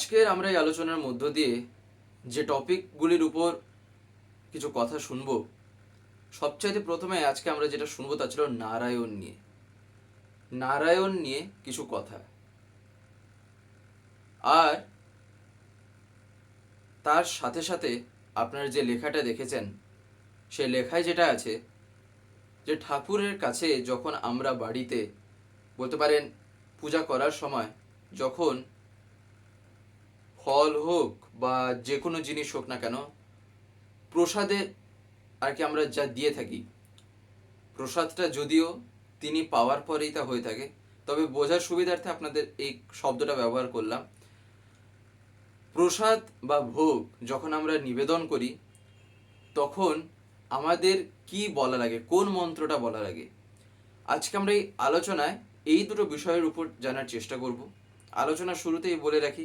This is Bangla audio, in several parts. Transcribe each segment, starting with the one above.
আজকের আমরা এই আলোচনার মধ্য দিয়ে যে টপিকগুলির উপর কিছু কথা শুনব, সবচাইতে প্রথমে আজকে আমরা যেটা শুনব তা ছিল নারায়ণ নিয়ে। নারায়ণ নিয়ে কিছু কথা। আর তার সাথে সাথে আপনার যে লেখাটা দেখেছেন সে লেখায় যেটা আছে যে ঠাকুরের কাছে যখন আমরা বাড়িতে বলতে পারেন পূজা করার সময় যখন ফল হোক বা যে কোনো জিনিস হোক না কেন, প্রসাদে আর কি আমরা যা দিয়ে থাকি, প্রসাদটা যদিও তিনি পাওয়ার পরেই তা হয়ে থাকে, তবে বোঝার সুবিধার্থে আপনাদের এই শব্দটা ব্যবহার করলাম। প্রসাদ বা ভোগ যখন আমরা নিবেদন করি, তখন আমাদের কি বলা লাগে, কোন মন্ত্রটা বলা লাগে, আজকে আমরা এই আলোচনায় এই দুটো বিষয়ের উপর জানার চেষ্টা করব। আলোচনা শুরুতেই বলে রাখি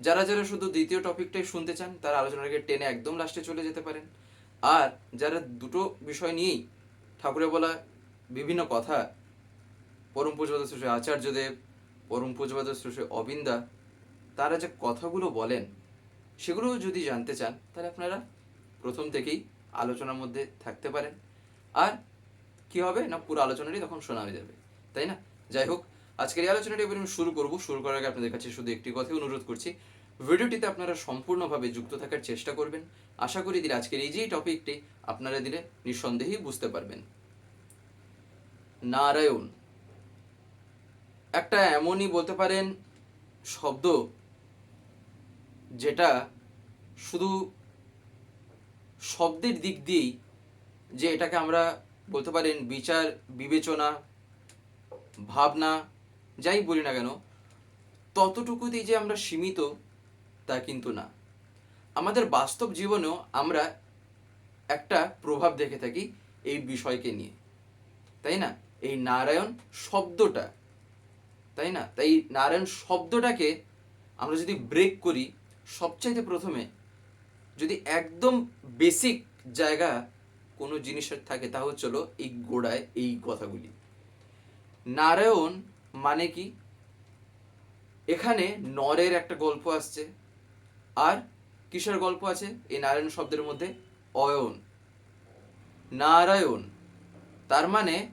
যারা যারা শুধু দ্বিতীয় টপিকটাই শুনতে চান, তারা আলোচনাটাকে টেনে একদম লাস্টে চলে যেতে পারেন। আর যারা দুটো বিষয় নিয়েই ঠাকুরের বলা বিভিন্ন কথা, পরম পূজবাদ শ্রী আচার্যদেব, পরম পূজবাদ শ্রী অবিন্দা, তারা যে কথাগুলো বলেন সেগুলো যদি জানতে চান, তাহলে আপনারা প্রথম থেকেই আলোচনার মধ্যে থাকতে পারেন। আর কি হবে? না পুরো আলোচনাটি তখন শোনা হয়ে যাবে। তাই না? যাই হোক আজকের এই আলোচনাটি আমি শুরু করব। শুরু করার আগে আপনাদের কাছে শুধু একটি কথাই অনুরোধ করছি, ভিডিওটিতে আপনারা সম্পূর্ণভাবে যুক্ত থাকার চেষ্টা করবেন। আশা করি দিলে আজকের এই যে টপিকটি আপনারা দিলে নিঃসন্দেহেই বুঝতে পারবেন। নারায়ণ, একটা এমনই বলতে পারেন শব্দ যেটা শুধু শব্দের দিক দিয়েই যে এটাকে আমরা বলতে পারেন বিচার, বিবেচনা, ভাবনা যাই বলি না কেন, ততটুকুতেই যে আমরা সীমিত, তা কিন্তু না। আমাদের বাস্তব জীবনেও আমরা একটা প্রভাব দেখে থাকি এই বিষয়কে নিয়ে। তাই না? এই নারায়ণ শব্দটা। তাই না? তাই নারায়ণ শব্দটাকে আমরা যদি ব্রেক করি, সবচাইতে প্রথমে যদি একদম বেসিক জায়গা কোনো জিনিসের থাকে, তা হচ্ছিল এই গোড়ায় এই কথাগুলি। নারায়ণ মানে কি? এখানে নরের একটা গল্প আসছে আর কিসের গল্প আছে? এই নারায়ণ শব্দের মধ্যে অয়ন। নারায়ণ। তার মানে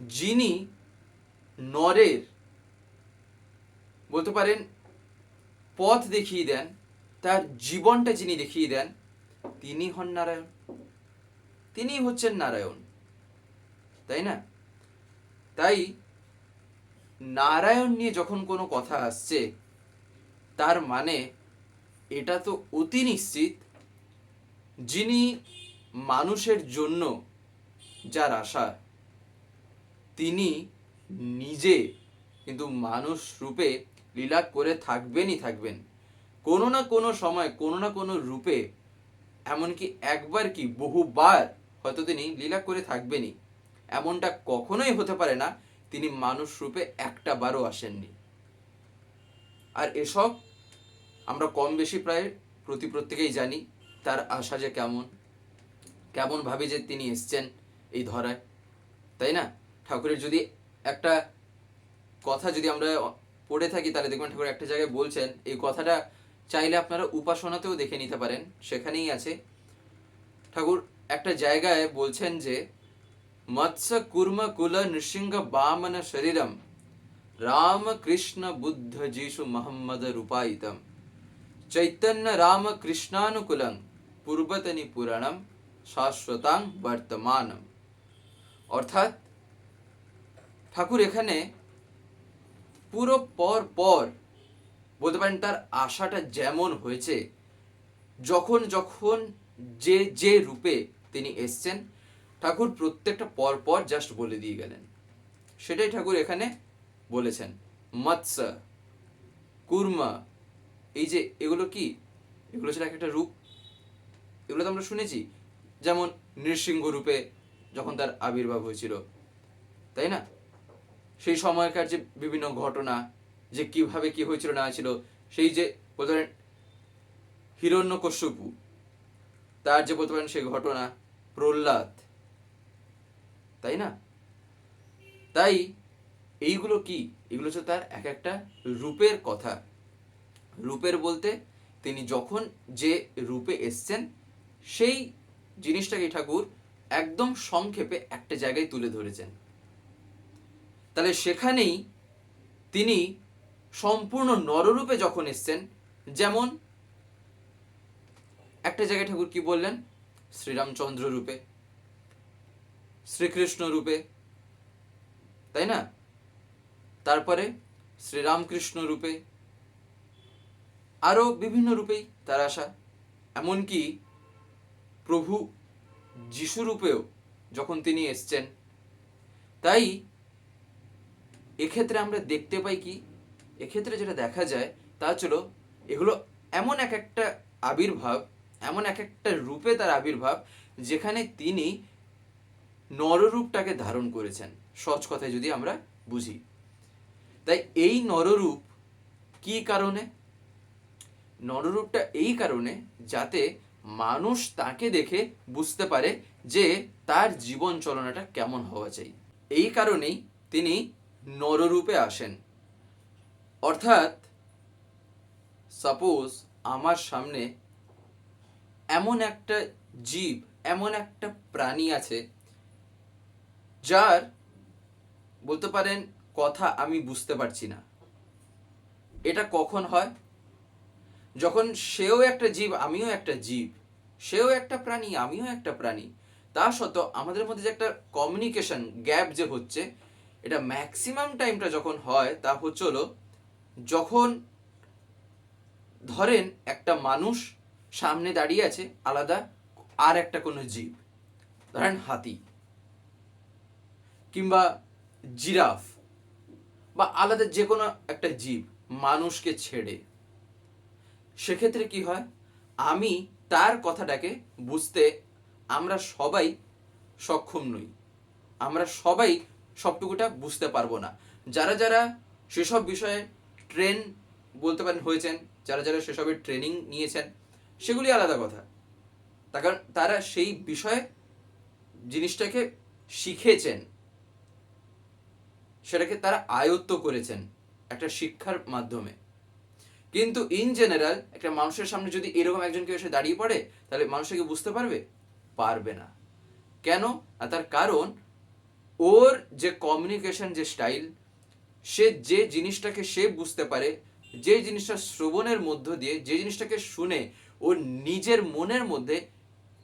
যিনি নরের, বলতে পারেন, পথ দেখিয়ে দেন, তার জীবনটা যিনি দেখিয়ে দেন, তিনি হন নারায়ণ। তিনি হচ্ছেন নারায়ণ। তাই না? তাই নারায়ণ নিয়ে যখন কোনো কথা আসছে, তার মানে এটা তো অতি নিশ্চিত যিনি মানুষের জন্য যার আশা, তিনি নিজে কিন্তু মানুষ রূপে লীলা করে থাকবেনই থাকবেন। কোনো না কোনো সময়, কোনো না কোনো রূপে, এমনকি একবার কি বহুবার হয়তো তিনি লীলা করে থাকবেনই। এমনটা কখনোই হতে পারে না তিনি মানুষ রূপে একটা বারও আসেননি। আর এসব আমরা কম বেশি প্রায় প্রতি প্রত্যেকেই জানি, তার আশা যে কেমন কেমন ভাবে যে তিনি এসছেন এই ধরায়। তাই না? ঠাকুরের যদি একটা কথা যদি আমরা পড়ে থাকি, তাহলে দেখবেন ঠাকুর একটা জায়গায় বলছেন, এই কথাটা চাইলে আপনারা উপাসনাতেও দেখে নিতে পারেন, সেখানেই আছে। ঠাকুর একটা জায়গায় বলছেন যে কুল নৃসিংহ বামন শরীরম রাম কৃষ্ণ বুদ্ধ যিশু মোহাম্মদ রূপায়িতম চৈতন্য রাম কৃষ্ণানুকুলং পূর্বতনি পুরাণম শাশ্বতাং বর্তমানম অর্থাৎ ঠাকুর এখানে পুরো পর পর বলতে পারেন তার আশাটা যেমন হয়েছে, যখন যখন যে যে রূপে তিনি এসছেন ঠাকুর প্রত্যেকটা পর পর জাস্ট বলে দিয়ে গেলেন। সেটাই ঠাকুর এখানে বলেছেন। মৎস্য, কুর্মা, এই যে এগুলো কি? এগুলো ছিল এক একটা রূপ। এগুলো তো আমরা শুনেছি। যেমন নৃসিংহ রূপে যখন তার আবির্ভাব হয়েছিল, তাই না? সেই সময়কার যে বিভিন্ন ঘটনা, যে কীভাবে কি হয়েছিল, না ছিল সেই যে বলতে পারেন হিরণ্যকশ্যপু, তার যে বলতে পারেন সেই ঘটনা, প্রহ্লাদ তাই না? তাই এইগুলো কি? এগুলো হচ্ছে তার এক একটা রূপের কথা। রূপের বলতে তিনি যখন যে রূপে এসছেন, সেই জিনিসটাকে ঠাকুর একদম সংক্ষেপে একটা জায়গায় তুলে ধরেছেন। তাহলে সেখানেই তিনি সম্পূর্ণ নররূপে যখন এসছেন, যেমন একটা জায়গায় ঠাকুর কি বললেন? শ্রীরামচন্দ্র রূপে। শ্রীকৃষ্ণ রূপে, তাই না? তারপরে শ্রীরামকৃষ্ণ রূপে, আরও বিভিন্ন রূপেই তার আসা। এমনকি প্রভু যিশু রূপেও যখন তিনি এসছেন, তাই এক্ষেত্রে আমরা দেখতে পাই কি? এক্ষেত্রে যেটা দেখা যায়, তা হচ্ছিল এগুলো এমন এক একটা আবির্ভাব, এমন এক একটা রূপে তার আবির্ভাব, যেখানে তিনি নররূপটাকে ধারণ করেছেন। সহজ কথায় যদি আমরা বুঝি। তাই এই নররূপ কি কারণে? নররূপটা এই কারণে যাতে মানুষ তাকে দেখে বুঝতে পারে যে তার জীবন চলনাটা কেমন হওয়া চাই। এই কারণেই তিনি নররূপে আসেন। অর্থাৎ সাপোজ আমার সামনে এমন একটা জীব, এমন একটা প্রাণী আছে যার, বলতে পারেন, কথা আমি বুঝতে পারছি না। এটা কখন হয়? যখন সেও একটা জীব, আমিও একটা জীব, সেও একটা প্রাণী, আমিও একটা প্রাণী, তা সত্ত্বেও আমাদের মধ্যে যে একটা কমিউনিকেশন গ্যাপ যে হচ্ছে, এটা ম্যাক্সিমাম টাইমটা যখন হয়, তা হচ্ছে হলো, যখন ধরেন একটা মানুষ সামনে দাঁড়িয়ে আছে, আলাদা, আর একটা কোনো জীব, ধরেন হাতি। কিংবা জিরাফ বা আলাদা যে কোনো একটা জীব মানুষকে ছেড়ে, সেক্ষেত্রে কি হয়? আমি তার কথাটাকে বুঝতে আমরা সবাই সক্ষম নই। আমরা সবাই সবটুকুটা বুঝতে পারব না। যারা যারা সেসব বিষয়ে ট্রেন বলতে পারেন হয়েছেন, যারা যারা সেসবের ট্রেনিং নিয়েছেন, সেগুলি আলাদা কথা। তার কারণ তারা সেই বিষয়ে জিনিসটাকে শিখেছেন। সেটাকে তারা আয়ত্ত করেছেন একটা শিক্ষার মাধ্যমে। কিন্তু ইন জেনারেল একটা মানুষের সামনে যদি এরকম একজন কেউ এসে দাঁড়িয়ে পড়ে, তাহলে মানুষটাকে বুঝতে পারবে? পারবে না। কেন? আর তার কারণ, ওর যে কমিউনিকেশন যে স্টাইল সে যে জিনিসটাকে সে বুঝতে পারে, যে জিনিসটা শ্রবণের মধ্য দিয়ে, যে জিনিসটাকে শুনে ও নিজের মনের মধ্যে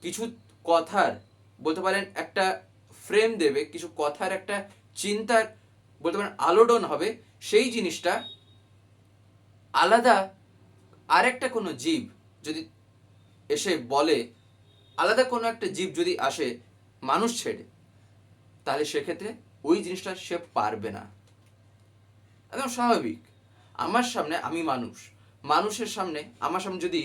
কিছু কথার, বলতে পারেন একটা ফ্রেম দেবে, কিছু কথার একটা চিন্তার বলতে পারেন আলোড়ন হবে, সেই জিনিসটা আলাদা আরেকটা কোনো জীব যদি এসে বলে, আলাদা কোনো একটা জীব যদি আসে মানুষ ছেড়ে, তাহলে সেক্ষেত্রে ওই জিনিসটা সে পারবে না। একদম স্বাভাবিক। আমার সামনে আমি মানুষ, মানুষের সামনে আমার সামনে যদি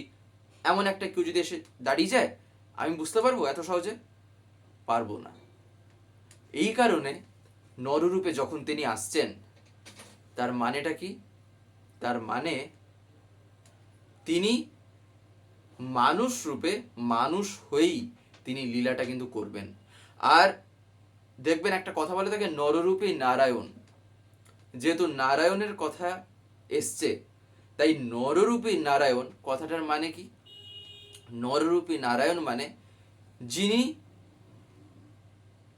এমন একটা কেউ যদি এসে দাঁড়িয়ে যায়, আমি বুঝতে পারব এত সহজে? পারব না। এই কারণে নররূপে যখন তিনি আসছেন, তার মানেটা কি? তার মানে তিনি মানুষ রূপে মানুষ হয়েই তিনি লীলাটা কিন্তু করবেন। আর দেখবেন একটা কথা বলে থাকে, নররূপী নারায়ণ। যেহেতু নারায়ণের কথা এসছে, তাই নররূপী নারায়ণ কথাটার মানে কি? নররূপী নারায়ণ মানে যিনি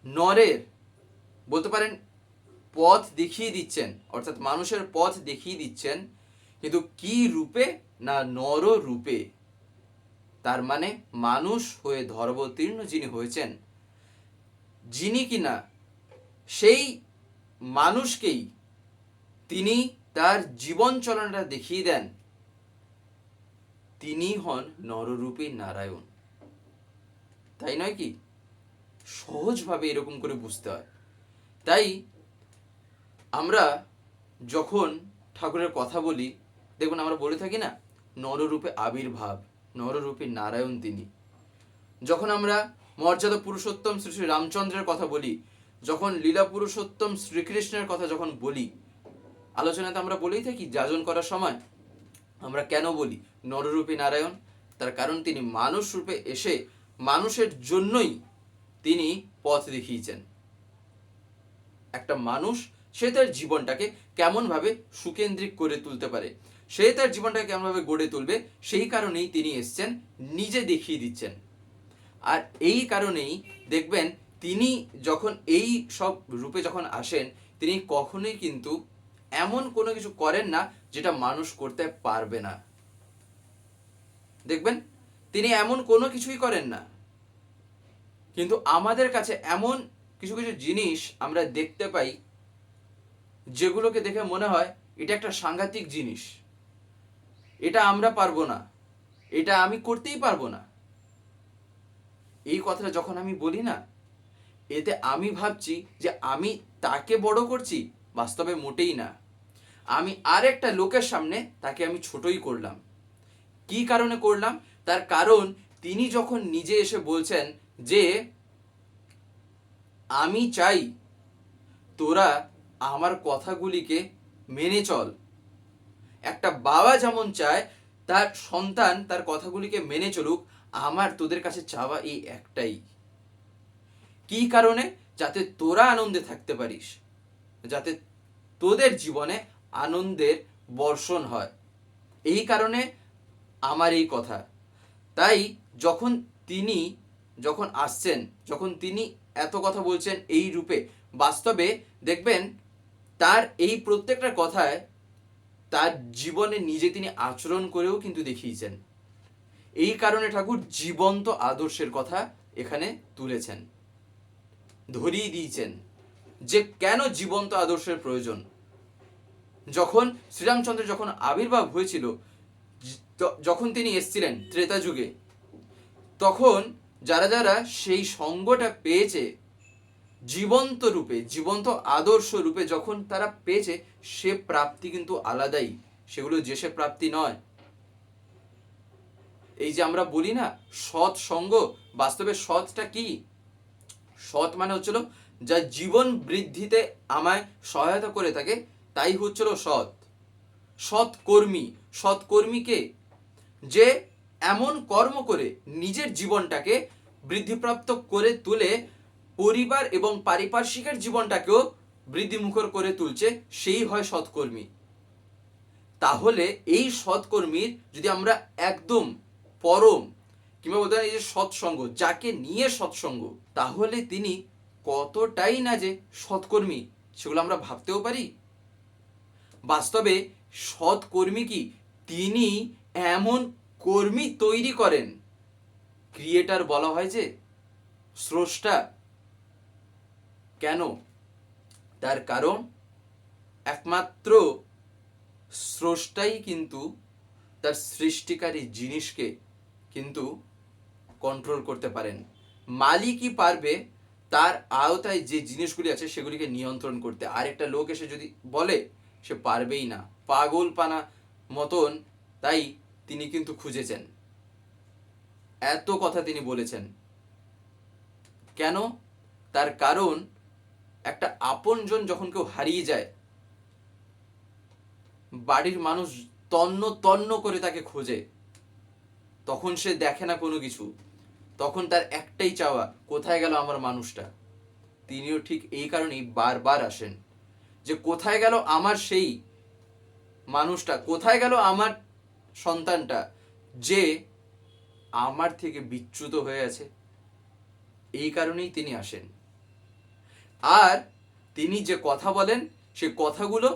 নরের বলতে পারেন, পথ দেখিয়ে দিচ্ছেন, অর্থাৎ মানুষের পথ দেখিয়ে দিচ্ছেন, কিন্তু কি রূপে না নর রূপে? তার মানে মানুষ হয়ে ধর্মতীর্ণ যিনি হয়েছেন, যিনি কিনা সেই মানুষকেই তিনি তার জীবন চলনটা দেখিয়ে দেন, তিনি হন নররূপী নারায়ণ। তাই নয় কি? সহজভাবে এরকম করে বুঝতে হয়। তাই আমরা যখন ঠাকুরের কথা বলি, দেখুন আমরা বলে থাকি না, নররূপে আবির্ভাব, নররূপী নারায়ণ তিনি। যখন আমরা মর্যাদা পুরুষোত্তম শ্রী শ্রী রামচন্দ্রের কথা বলি, যখন লীলা পুরুষোত্তম শ্রীকৃষ্ণের কথা যখন বলি, আলোচনাতে আমরা বলেই থাকি, যাজন করার সময় আমরা কেন বলি নররূপী নারায়ণ? তার কারণ তিনি মানুষ রূপে এসে মানুষের জন্যই তিনি পথ দেখিয়েছেন। একটা মানুষ, সে তার জীবনটাকে কেমনভাবে সুকেন্দ্রিক করে তুলতে পারে। সে তার জীবনটাকে কেমনভাবে গড়ে তুলবে, সেই কারণেই তিনি এসছেন, নিজে দেখিয়ে দিচ্ছেন। আর এই কারণেই দেখবেন, তিনি যখন এই সব রূপে যখন আসেন, তিনি কখনোই কিন্তু এমন কোনো কিছু করেন না, যেটা মানুষ করতে পারবে না। দেখবেন, তিনি এমন কোনো কিছুই করেন না। কিন্তু আমাদের কাছে এমন কিছু কিছু জিনিস আমরা দেখতে পাই যেগুলোকে দেখে মনে হয় এটা একটা সাংঘাতিক জিনিস। এটা আমরা পারব না। এটা আমি করতেই পারব না। এই কথাটা যখন আমি বলি না, এতে আমি ভাবছি যে আমি তাকে বড় করছি, বাস্তবে মোটেই না। আমি আরেকটা লোকের সামনে তাকে আমি ছোটই করলাম। কি কারণে করলাম? তার কারণ তিনি যখন নিজে এসে বলছেন যে আমি চাই তোরা আমার কথাগুলিকে মেনে চল। একটা বাবা যেমন চায়, তার সন্তান তার কথাগুলিকে মেনে চলুক, আমার তোদের কাছে চাওয়া এই একটাই। কি কারণে? যাতে তোরা আনন্দে থাকতে পারিস। যাতে তোদের জীবনে আনন্দের বর্ষণ হয়। এই কারণে আমার এই কথা। তাই যখন তিনি, যখন আসছেন, যখন তিনি এত কথা বলছেন এই রূপে। বাস্তবে দেখবেন, তার এই প্রত্যেকটা কথায় তার জীবনে নিজে তিনি আচরণ করেও কিন্তু দেখিয়েছেন। এই কারণে ঠাকুর জীবন্ত আদর্শের কথা এখানে তুলেছেন। ধরিয়ে দিয়েছেন যে কেন জীবন্ত আদর্শের প্রয়োজন? যখন শ্রীরামচন্দ্র যখন আবির্ভাব হয়েছিল যখন তিনি এসেছিলেন ত্রেতা যুগে, তখন যারা যারা সেই সঙ্গটা পেয়েছে, জীবন্ত রূপে, জীবন্ত আদর্শ রূপে যখন তারা পেয়েছে, সে প্রাপ্তি কিন্তু আলাদাই। সেগুলো যে সে প্রাপ্তি নয়। এই যে আমরা বলি না, সৎ সঙ্গ, বাস্তবে সৎটা কি? সৎ মানে হচ্ছিল, যা জীবন বৃদ্ধিতে আমায় সহায়তা করে থাকে, তাই হচ্ছিল সৎ। সৎ কর্মী সৎ কর্মীকে যে এমন কর্ম করে নিজের জীবনটাকে বৃদ্ধিপ্রাপ্ত করে তুলে পরিবার এবং পারিপার্শ্বিকের জীবনটাকেও বৃদ্ধিমুখর করে তুলছে, সেই হয় সৎকর্মী। তাহলে এই সৎকর্মীর যদি আমরা একদম পরম কিংবা বলতে এই যে সৎসঙ্গ, যাকে নিয়ে সৎসঙ্গ, তাহলে তিনি কতটাই না যে সৎকর্মী, সেগুলো আমরা ভাবতেও পারি। বাস্তবে সৎকর্মী কি? তিনি এমন কর্মী তৈরি করেন। ক্রিয়েটার বলা হয় যে, স্রষ্টা কেন? তার কারণ একমাত্র স্রষ্টাই কিন্তু তার সৃষ্টিকারী জিনিসকে কিন্তু কন্ট্রোল করতে পারেন। মালিকই পারবে তার আওতায় যে জিনিসগুলি আছে সেগুলিকে নিয়ন্ত্রণ করতে। আরেকটা লোক এসে যদি বলে, সে পারবেই না। পাগল পানা মতন, তাই তিনি কিন্তু খুঁজেছেন। এত কথা তিনি বলেছেন। কেন? তার কারণ, একটা আপনজন যখন কেউ হারিয়ে যায়, বাড়ির মানুষ তন্ন তন্ন করে তাকে খোঁজে, তখন সে দেখে না কোনো কিছু। তখন তার একটাই চাওয়া, কোথায় গেল আমার মানুষটা? তিনিও ঠিক এই কারণেই বারবার আসেন যে, কোথায় গেল আমার সেই মানুষটা? কোথায় গেল আমার সন্তানটা যে আমার থেকে বিচ্যুত হয়ে আছে, এই কারণেই তিনি আসেন। আর তিনি যে কথা বলেন, সে কথাগুলো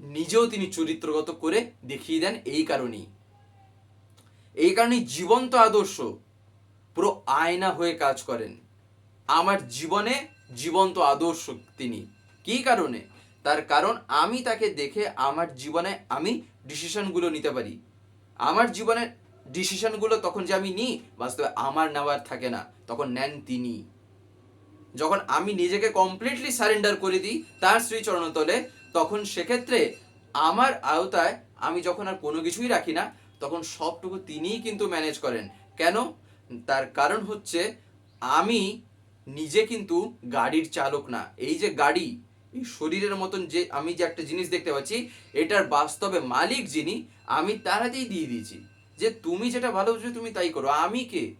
নিজেও তিনি চরিত্রগত করে দেখিয়ে দেন এই কারণেই। এই কারণেই জীবন্ত আদর্শ পুরো আয়না হয়ে কাজ করেন। আমার জীবনে জীবন্ত আদর্শ তিনি। কি কারণে? তার কারণ আমি তাকে দেখে আমার জীবনে আমি ডিসিশনগুলো নিতে পারি। আমার জীবনের ডিসিশনগুলো তখন যে আমি নিই, বাস্তবে আমার নেওয়ার থাকে না, তখন নেন তিনি। যখন আমি নিজেকে কমপ্লিটলি সারেন্ডার করে দিই তার শ্রীচরণতলে, তখন সেক্ষেত্রে আমার আওতায় আমি যখন আর কোনো কিছুই রাখি না, তখন সবটুকু তিনিই কিন্তু ম্যানেজ করেন। কেন? তার কারণ হচ্ছে আমি নিজে কিন্তু গাড়ির চালক না। এই যে গাড়ি এই শরীরের মতন যে আমি যে একটা জিনিস দেখতে পাচ্ছি, এটার বাস্তবে মালিক যিনি, আমি তার হাতেই দিয়ে দিয়েছি। যে তুমি যেটা ভালো বুঝবে তুমি তাই করো। আমি কে?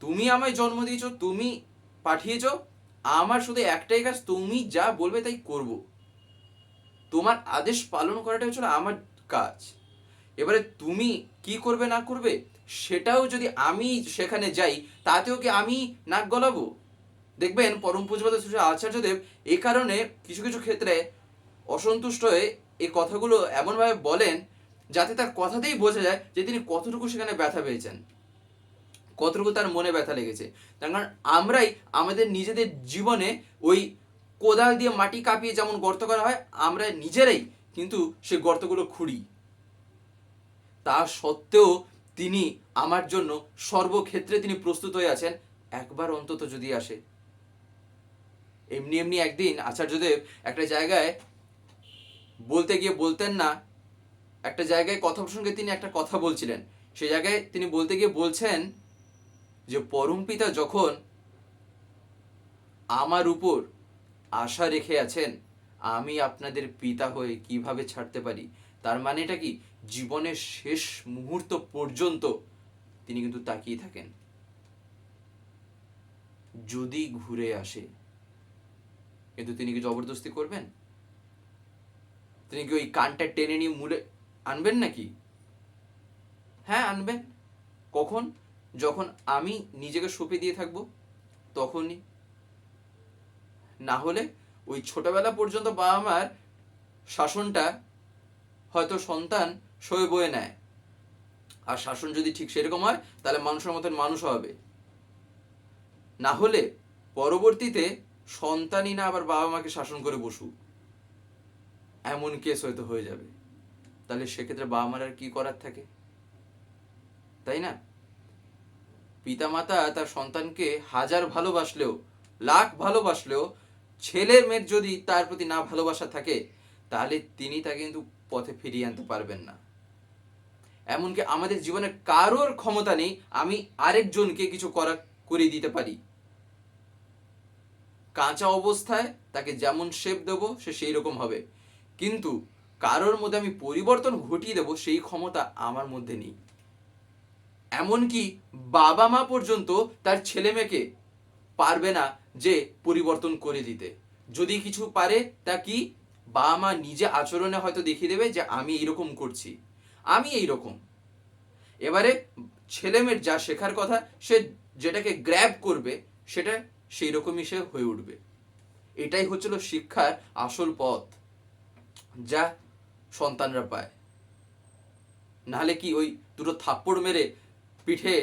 তুমি আমায় জন্ম দিয়েছ, তুমি পাঠিয়েছো, আমার শুধু একটাই কাজ, তুমি যা বলবে তাই করব। তোমার আদেশ পালন করাটা হচ্ছে আমার কাজ। এবারে তুমি কি করবে না করবে, সেটাও যদি আমি সেখানে যাই, তাতেও কি আমি নাক গলাবো? দেখবেন পরম পূজপাত আচার্যদেব এই কারণে কিছু কিছু ক্ষেত্রে অসন্তুষ্ট হয়ে এই কথাগুলো এমনভাবে বলেন যাতে তার কথাতেই বোঝা যায় যে তিনি কতটুকু সেখানে ব্যথা পেয়েছেন। কতটুকু তার মনে ব্যথা লেগেছে। তার কারণ আমরাই আমাদের নিজেদের জীবনে ওই কোদাল দিয়ে মাটি কাঁপিয়ে যেমন গর্ত করা হয়, আমরা নিজেরাই কিন্তু সে গর্তগুলো খুঁড়ি। তা সত্ত্বেও তিনি আমার জন্য সর্বক্ষেত্রে তিনি প্রস্তুত হয়ে আছেন। একবার অন্তত যদি আসে। এমনি এমনি একদিন আচার্যদেব একটা জায়গায় বলতে গিয়ে বলতেন না, একটা জায়গায় কথা প্রসঙ্গে তিনি একটা কথা বলছিলেন। সেই জায়গায় তিনি বলতে গিয়ে বলছেন যে, পরম পিতা যখন আমার উপর আশা রেখে আছেন, আমি আপনাদের পিতা হয়ে কীভাবে ছাড়তে পারি? তার মানে এটা কি? জীবনের শেষ মুহূর্ত পর্যন্ত তিনি কিন্তু তাকিয়ে থাকেন। যদি ঘুরে আসে কিন্তু তিনি কি জবরদস্তি করবেন? তিনি কি ওই কানটা টেনে নিয়ে মুড়ে আনবেন নাকি? হ্যাঁ আনবেন। কখন? যখন আমি নিজেকে সঁপে দিয়ে থাকব, তখনই। না হলে ওই ছোটবেলা পর্যন্ত বাবা মার শাসনটা হয়তো সন্তান সয়ে বয়ে নেয়। আর শাসন যদি ঠিক সেরকম হয়, তাহলে মানুষের মতন মানুষ হবে। না হলে পরবর্তীতে সন্তানই না, আবার বাবা মাকে শাসন করে বসুক। এমন কেস হয়তো হয়ে যাবে। তাহলে সেক্ষেত্রে বাবা মার আর কি করার থাকে? তাই না? পিতামাতা তার সন্তানকে হাজার ভালোবাসলেও, লাখ ভালোবাসলেও, ছেলের মেয়ের যদি তার প্রতি না ভালোবাসা থাকে, তাহলে তিনি তাকে কিন্তু পথে ফিরিয়ে আনতে পারবেন না। এমনকি আমাদের জীবনে কারোর ক্ষমতা নেই, আমি আরেকজনকে কিছু করা করে দিতে পারি। কাঁচা অবস্থায় তাকে যেমন শেপ দেব, সে সেই রকম হবে। কিন্তু কারোর মধ্যে আমি পরিবর্তন ঘটিয়ে দেব, সেই ক্ষমতা আমার মধ্যে নেই। এমনকি বাবা মা পর্যন্ত তার ছেলে মেয়েকে পারবে না যে পরিবর্তন করে দিতে। যদি কিছু পারে, তা কি? বাবা মা নিজে আচরণে হয়তো দেখিয়ে দেবে যে, আমি এইরকম করছি, আমি এই রকম এবারে ছেলেমেয়ের যা শেখার কথা, সে যেটাকে গ্র্যাব করবে, সেটা সেই রকমই সে হয়ে উঠবে। এটাই হচ্ছিল শিক্ষার আসল পথ যা সন্তানরা পায়। নাহলে কি ওই দুটো থাপ্পড় মেরে পিঠে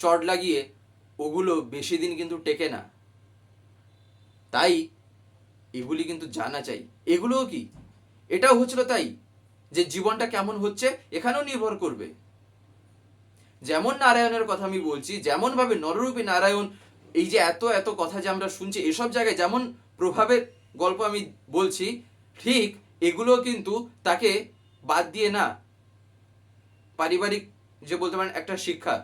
চট লাগিয়ে ওগুলো বেশি দিন কিন্তু টেকে না? তাই এগুলি কিন্তু জানা চাই। এগুলোও কি? এটাও হচ্ছিল তাই যে জীবনটা কেমন হচ্ছে এখানেও নির্ভর করবে। যেমন নারায়ণের কথা আমি বলছি যেমন ভাবে নররূপী নারায়ণ এই যে এত এত কথা যে আমরা শুনছি, এসব জায়গায় যেমন প্রভাবের গল্প আমি বলছি, ঠিক এগুলো কিন্তু তাকে বাদ দিয়ে না, পারিবারিক যে বলতে পারেন একটা শিক্ষা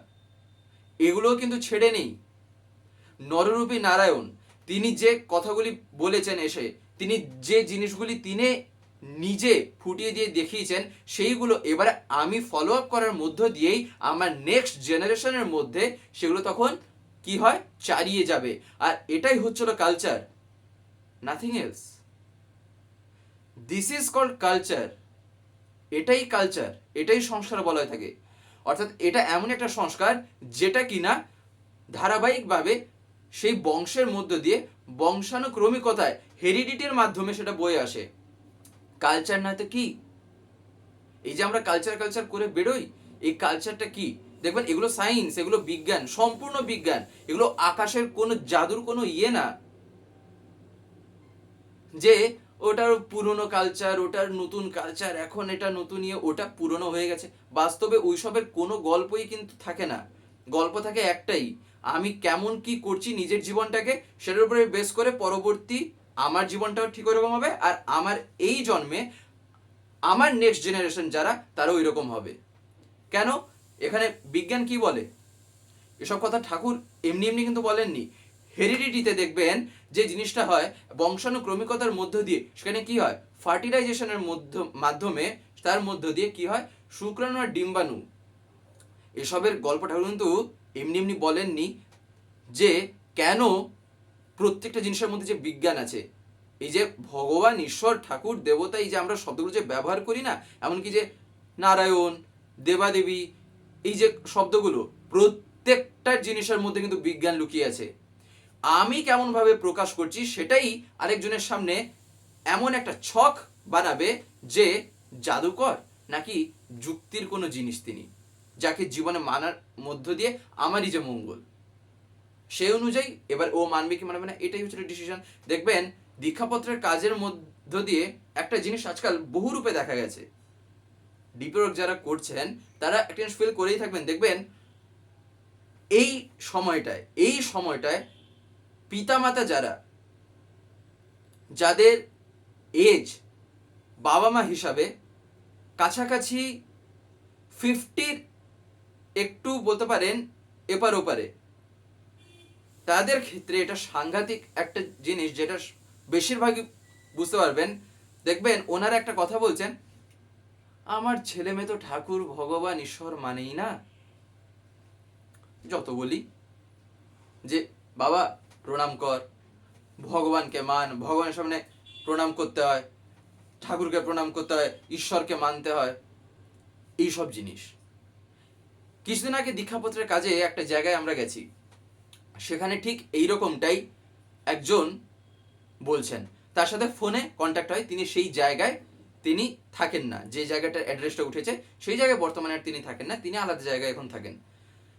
এগুলোও কিন্তু ছেড়ে নেই। নররূপী নারায়ণ, তিনি যে কথাগুলি বলেছেন এসে, তিনি যে জিনিসগুলি তিনি নিজে ফুটিয়ে দিয়ে দেখিয়েছেন, সেইগুলো এবারে আমি ফলো আপ করার মধ্য দিয়েই আমার নেক্সট জেনারেশনের মধ্যে সেগুলো তখন কি হয়? চারিয়ে যাবে। আর এটাই হচ্ছিল culture nothing else this is called culture এটাই কালচার এটাই সংস্কার বলা হয়ে থাকে। অর্থাৎ এটা এমন একটা সংস্কার যেটা কিনা ধারাবাহিকভাবে সেই বংশের মধ্য দিয়ে বংশানুক্রমিকতায় হেরিডিটির মাধ্যমে সেটা বয়ে আসে। কালচার না তো কি? এই যে আমরা কালচার কালচার করে বেরোই, এই কালচারটা কি? দেখবেন এগুলো সায়েন্স এগুলো বিজ্ঞান, সম্পূর্ণ বিজ্ঞান। এগুলো আকাশের কোনো জাদুর কোনো ইয়ে না। যে ওটার পুরনো কালচার ওটার নতুন কালচার এখন এটা নতুন ইয়ে ওটা পুরনো হয়ে গেছে। বাস্তবে ওইসবের কোনো গল্পই কিন্তু থাকে না। গল্প থাকে একটাই, আমি কেমন কি করছি নিজের জীবনটাকে, সেটার উপরে বেস করে পরবর্তী আমার জীবনটাও ঠিক ওরকম হবে, আর আমার এই জন্মে, আমার নেক্সট জেনারেশন যারা তারা ওই রকম হবে। কেন? এখানে বিজ্ঞান কি বলে? এসব কথা ঠাকুর এমনি এমনি কিন্তু বলেননি। হেরিডিটিতে দেখবেন যে জিনিসটা হয়, বংশানুক্রমিকতার মধ্য দিয়ে, সেখানে কি হয়? ফার্টিলাইজেশনের মধ্য, মাধ্যমে তার মধ্য দিয়ে কি হয়? শুক্রাণু আর ডিম্বাণু। এসবের গল্প ঠাকুর কিন্তু এমনি এমনি বলেননি যে কেন প্রত্যেকটা জিনিসের মধ্যে যে বিজ্ঞান আছে। এই যে ভগবান, ঈশ্বর, ঠাকুর দেবতা এই যে আমরা শব্দগুলো যে ব্যবহার করি না, এমনকি যে নারায়ণ, দেবাদেবী এই যে শব্দগুলো, প্রত্যেকটা জিনিসের মধ্যে কিন্তু বিজ্ঞান লুকিয়ে আছে। আমি কেমনভাবে প্রকাশ করছি সেটাই আরেকজনের সামনে এমন একটা ছক বানাবে যে জাদুকর নাকি যুক্তির কোনো জিনিস তিনি, যাকে জীবনে মানার মধ্য দিয়ে আমারই যে মঙ্গল। সেই অনুযায়ী এবার ও মানবে কি মানবে না, এটাই হচ্ছে ডিসিশন দেখবেন, দীক্ষাপত্রের কাজের মধ্য দিয়ে একটা জিনিস আজকাল বহু রূপে দেখা গেছে। ডিপ্রয়োগ যারা করছেন, তারা একটা ফিল করেই থাকবেন। দেখবেন, এই সময়টায় এই সময়টায় পিতামাতা যারা, যাদের এজ বাবা মা হিসাবে কাছাকাছি ফিফটির একটু বলতে পারেন, এপার ওপারে, তাদের ক্ষেত্রে এটা সাংঘাতিক একটা জিনিস যেটা বেশিরভাগই বুঝতে পারবেন। দেখবেন, ওনারা একটা কথা বলছেন আমার ছেলে মেয়ে তো ঠাকুর, ভগবান, ঈশ্বর মানেই না। যত বলি যে, বাবা, প্রণাম কর। ভগবানকে মান, ভগবানের সামনে প্রণাম করতে হয়। ঠাকুরকে প্রণাম করতে হয়, ঈশ্বরকে মানতে হয়। এই সব জিনিস। কিছুদিন আগে দীক্ষাপত্রের কাজে একটা জায়গায় আমরা গেছি। সেখানে ঠিক এই রকমটাই একজন বলছেন। তার সাথে ফোনে কন্ট্যাক্ট হয়, তিনি সেই জায়গায় তিনি থাকেন না। যে জায়গাটার অ্যাড্রেসটা উঠেছে, সেই জায়গায় বর্তমানে আর তিনি থাকেন না, তিনি আলাদা জায়গায় এখন থাকেন।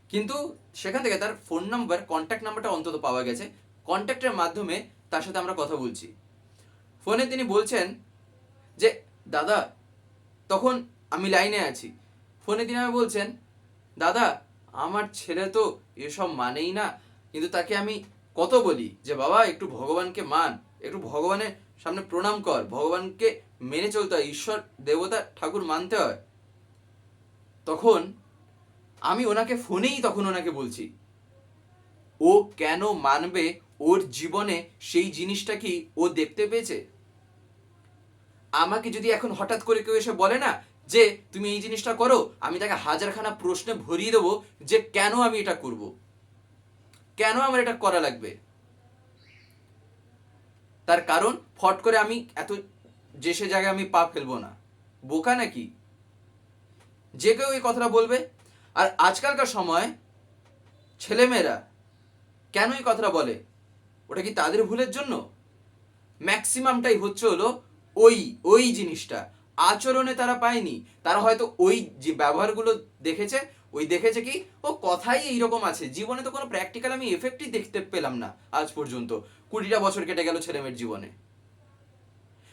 কিন্তু সেখান থেকে তার ফোন নাম্বার কন্ট্যাক্ট নাম্বারটা অন্তত পাওয়া গেছে। কন্ট্যাক্টের মাধ্যমে তার সাথে আমরা কথা বলছি। ফোনে তিনি বলছেন যে, দাদা, তখন আমি লাইনে আছি। ফোনে তিনি আমাকে বলছেন, দাদা, আমার ছেলে তো এসব মানেই না, কিন্তু তাকে আমি কত বলি? যে, বাবা, একটু ভগবানকে মান, একটু ভগবানের সামনে প্রণাম কর, ভগবানকে মেনে চলতে হয়, ঈশ্বর, দেবতা, ঠাকুর মানতে হয়। তখন আমি ওনাকে ফোনেই তখন ওনাকে বলছি, ও কেন মানবে ওর জীবনে সেই জিনিসটা কি ও দেখতে পেয়েছে? আমাকে যদি এখন হঠাৎ করে কেউ এসে বলে না যে, তুমি এই জিনিসটা করো, আমি তাকে হাজারখানা প্রশ্নে ভরিয়ে দেবো যে, কেন আমি এটা করব? কেন আমার এটা করা লাগবে? তার কারণ, ফট করে আমি এত যে সে জায়গায় আমি পা ফেলব না। বোকা নাকি? যে কেউ এই কথাটা বলবে। আর আজকালকার সময় ছেলেমেয়েরা কেন এই কথাটা বলে? ওটা কি তাদের ভুলের জন্য? ম্যাক্সিমামটাই হচ্ছে হলো ওই ওই জিনিসটা। আচরণে তারা পায়নি। তারা হয়তো ওই যে ব্যবহারগুলো দেখেছে, ওই দেখেছে কি, ও কথাই এইরকম আছে। জীবনে তো কোনো প্র্যাকটিক্যাল আমি এফেক্টই দেখতে পেলাম না আজ পর্যন্ত। কুড়িটা বছর কেটে গেল ছেলেমেয়ের জীবনে।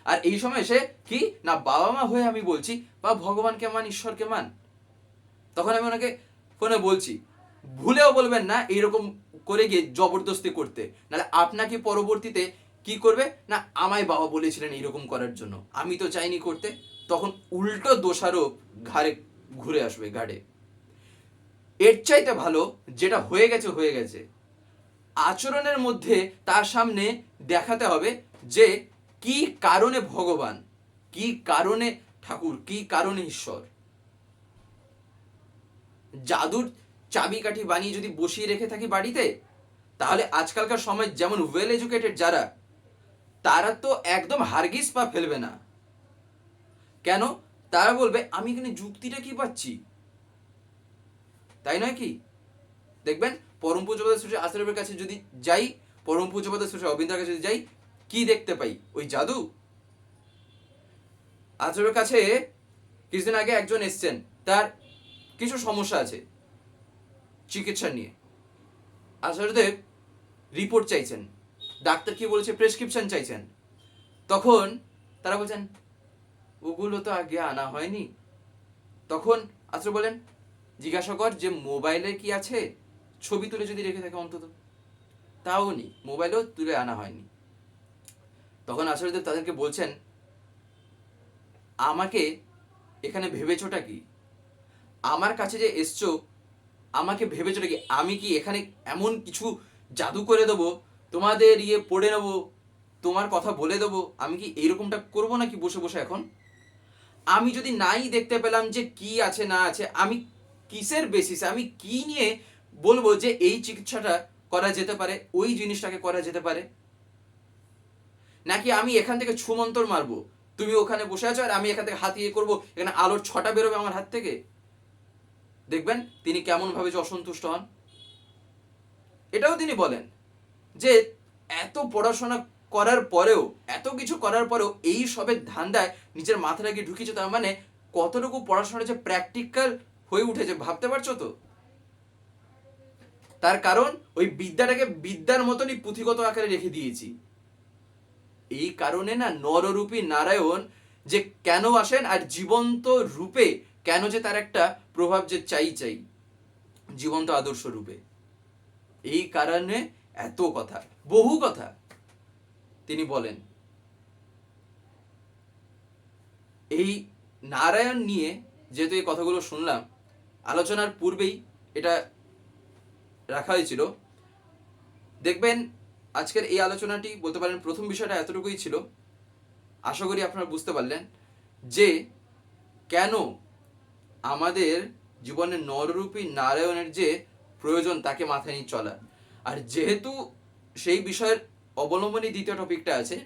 আর এই সময় এসে কি? না বাবা মা হয়ে আমি বলছি, বা ভগবানকে মান ঈশ্বরকে মান? তখন আমি ওনাকে ফোনে বলছি, ভুলেও বলবেন না এইরকম করে গিয়ে জবরদস্তি করতে। নাহলে আপনাকে পরবর্তীতে কি করবে? না, আমায় বাবা বলেছিলেন এইরকম করার জন্য। আমি তো চাইনি করতে। তখন উল্টো দোষারোপ ঘাড়ে ঘুরে আসবে ঘাড়ে। এর চাইতে ভালো, যেটা হয়ে গেছে হয়ে গেছে। আচরণের মধ্যে তার সামনে দেখাতে হবে যে কি কারণে ভগবান? কি কারণে ঠাকুর? কি কারণে ঈশ্বর? জাদুর চাবিকাঠি বানিয়ে যদি বসিয়ে রেখে থাকি বাড়িতে, তাহলে আজকালকার সময় যেমন ওয়েল এডুকেটেড যারা, তারা তো একদম হারগিস পা ফেলবে না। কেন? তারা বলবে, আমি এখানে যুক্তিটা কি পাচ্ছি? তাই নয় কি? দেখবেন পরম পূজপাদ শ্রী আশ্রমের কাছে যদি যাই পরম পূজপাদ শ্রী অবিন্দার কাছে যদি যাই কি দেখতে পাই? ওই জাদু? আশ্রমের কাছে কিছুদিন আগে একজন এসছেন, তার কিছু সমস্যা আছে, চিকিৎসা নিয়ে। আচার্যদেব রিপোর্ট চাইছেন, ডাক্তার কি বলেছে প্রেসক্রিপশন চাইছেন। তখন তারা বলছেন, ওগুলো তো আগে আনা হয়নি। তখন আশ্রয় বলেন, জিজ্ঞাসা কর যে মোবাইলে কি আছে? ছবি তুলে যদি রেখে থাকে অন্তত। তাও নি মোবাইলেও তুলে আনা হয়নি। তখন আচার্যদেব তাদেরকে বলছেন, আমাকে এখানে ভেবেছোটা কি? আমার কাছে যে এসছো, আমাকে ভেবেছোটা কি? আমি কি এখানে এমন কিছু জাদু করে দেবো? তোমাদের ইয়ে পড়ে নেব? তোমার কথা বলে দেবো? আমি কি এইরকমটা করব নাকি বসে বসে এখন? আমি যদি নাই দেখতে পেলাম যে কি আছে না আছে, আমি কিসের বেসিসে আমি কি নিয়ে বলব যে এই চিকিৎসাটা করা যেতে পারে, ওই জিনিসটাকে করা যেতে পারে? নাকি আমি এখান থেকে ছুমন্তর মারবো? তুমি ওখানে বসে আছো আর আমি এখান থেকে হাত ইয়ে করব? এখানে আলোর ছটা বেরোবে আমার হাত থেকে? দেখবেন তিনি কেমন ভাবে যে অসন্তুষ্ট হন। এটাও তিনি বলেন যে এত পড়াশোনা করার পরেও, এত কিছু করার পরেও এই সবের ধান্দায় নিজের মাথাটা গিয়ে ঢুকিয়েছে, তার মানে কতটুকু পড়াশোনা যে প্র্যাকটিক্যাল হয়ে উঠেছে, ভাবতে পারছ তো? তার কারণ ওই বিদ্যাটাকে বিদ্যার মতনই পুঁথিগত আকারে রেখে দিয়েছি। এই কারণে না নররূপী নারায়ণ যে কেন আসেন আর জীবন্ত রূপে কেন যে তার একটা প্রভাব যে চাই চাই, জীবন্ত আদর্শ রূপে। এই কারণে এত কথা, বহু কথা তিনি বলেন। এই নারায়ণ নিয়ে যেহেতু এই কথাগুলো শুনলাম, আলোচনার পূর্বেই এটা রাখা হয়েছিল। দেখবেন আজকের এই আলোচনাটি বলতে পারেন প্রথম বিষয়টা এতটুকুই ছিল। আশা করি আপনারা বুঝতে পারলেন যে কেন আমাদের জীবনে নররূপী নারায়ণের যে প্রয়োজন তাকে মাথায় নিয়ে চলা। আর যেহেতু সেই বিষয়ের অবলম্বনে দ্বিতীয় টপিকটা আছে,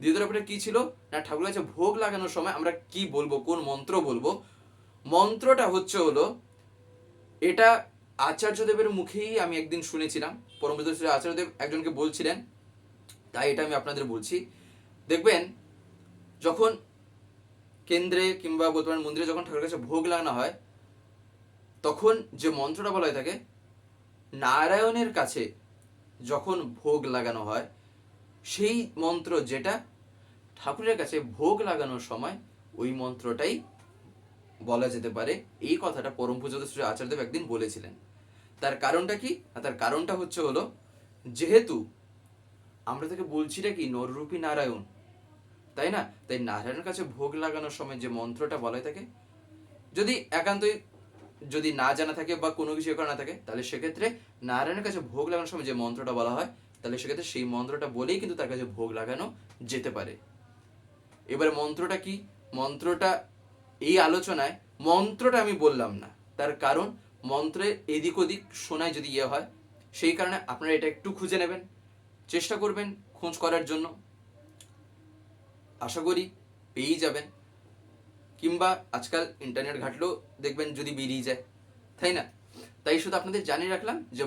দ্বিতীয় টপিকটা কি ছিল? না ঠাকুর কাছে ভোগ লাগানোর সময় আমরা কি বলব, কোন মন্ত্র বলব? মন্ত্রটা হচ্ছে হলো, এটা আচার্যদেবের মুখেই আমি একদিন শুনেছিলাম পরমবিদ্য শ্রী আচার্যদেব একজনকে বলছিলেন, তাই এটা আমি আপনাদের বলছি। দেখবেন, যখন কেন্দ্রে কিংবা বলতে পারেন মন্দিরে যখন ঠাকুরের কাছে ভোগ লাগানো হয়, তখন যে মন্ত্রটা বলা হয়ে থাকে নারায়ণের কাছে যখন ভোগ লাগানো হয়, সেই মন্ত্র যেটা ঠাকুরের কাছে ভোগ লাগানোর সময়, ওই মন্ত্রটাই বলা যেতে পারে, এই কথাটা পরম পূজিত শ্রী আচার্যদেব একদিন বলেছিলেন। তার কারণটা কি? তার কারণটা হচ্ছে হলো, যেহেতু আমরা তাকে বলছিটা কি নররূপী নারায়ণ, তাই না? তাই নারায়ণের কাছে ভোগ লাগানোর সময় যে মন্ত্রটা বলা থাকে যদি একান্তই যদি না জানা থাকে বা কোনো কিছু করা না থাকে, তাহলে সেক্ষেত্রে নারায়ণের কাছে ভোগ লাগানোর সময় যে মন্ত্রটা বলা হয়, তাহলে সেক্ষেত্রে সেই মন্ত্রটা বলেই কিন্তু তার কাছে ভোগ লাগানো যেতে পারে। এবারে মন্ত্রটা কি? মন্ত্রটা এই আলোচনায় মন্ত্রটা আমি বললাম না। তার কারণ মন্ত্রে এদিক ওদিক শোনায় যদি ইয়ে হয়, সেই কারণে আপনারা এটা একটু খুঁজে নেবেন, চেষ্টা করবেন খোঁজ করার জন্য। আশা করি পেয়েই যাবেন। কিংবা আজকাল ইন্টারনেট ঘাটলেও দেখবেন যদি বেরিয়ে যায়, তাই না? তাই শুধু আপনাদের জানিয়ে রাখলাম যে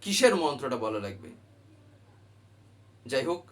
কিসের মন্ত্রটা বলা লাগবে? যাই হোক